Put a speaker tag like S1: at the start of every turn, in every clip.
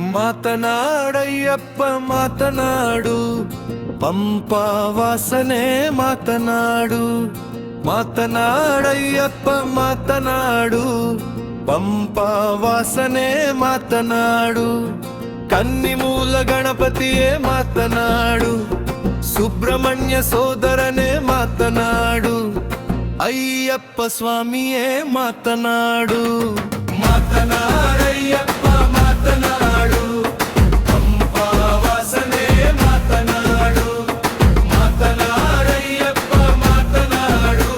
S1: మాతనాడయ్యప్ప మాతనాడు. పంపా వాసనే మాతనాడు. మాతనాడయ్యప్ప మాతనాడు. పంపా వాసనే మాతనాడు. కన్నిమూల గణపతియే మాతనాడు. సుబ్రహ్మణ్య సోదరనే మాతనాడు. అయ్యప్ప స్వామియే మాతనాడు. మాతనాడయ్యప్ప మాతనాడు. పంపా వాసనే మాతనాడు. మాతనాడయ్యప్ప మాతనాడు.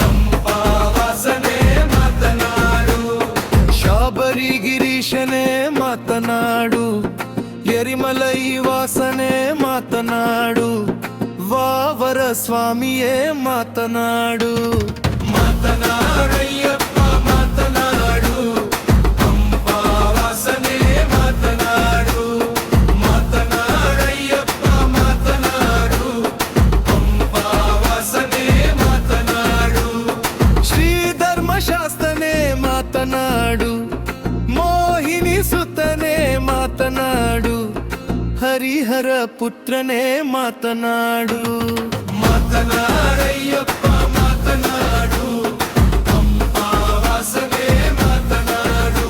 S1: పంపా వాసనే మాతనాడు. శాబరి గిరీశనే మాతనాడు. ఎరిమలై వాసనే మాతనాడు. వావర స్వామియే మాతనాడు. మాతనాడయ్యప్ప ಮಾತನಾಡು ಮೋಹಿನಿ ಸುತನೇ ಮಾತನಾಡು ಹರಿಹರ ಪುತ್ರನೇ ಮಾತನಾಡು ಮಾತನಾಡಯ್ಯಪ್ಪ ಮಾತನಾಡು ಪಂಪಾ ವಾಸನೆ ಮಾತನಾಡು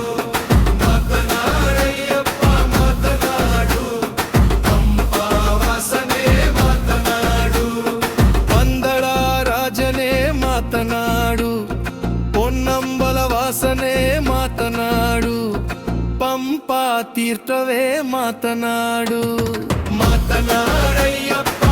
S1: శ్వాసనే మాతనాడు. పంపా తీర్థవే మాతనాడు. మాతనాడయ్యప్ప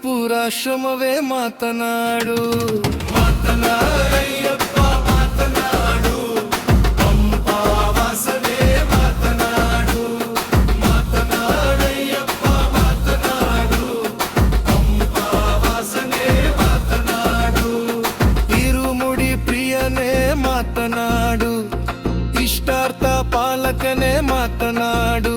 S1: త్రిపురాశ్రమవే మాతనాడు. మాతనాడు. ఇష్టార్థ పాలకనే మాతనాడు.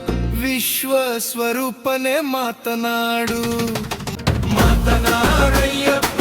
S1: జీవ స్వరూపనే మాతనాడు. మాతనాడయ్యప్ప.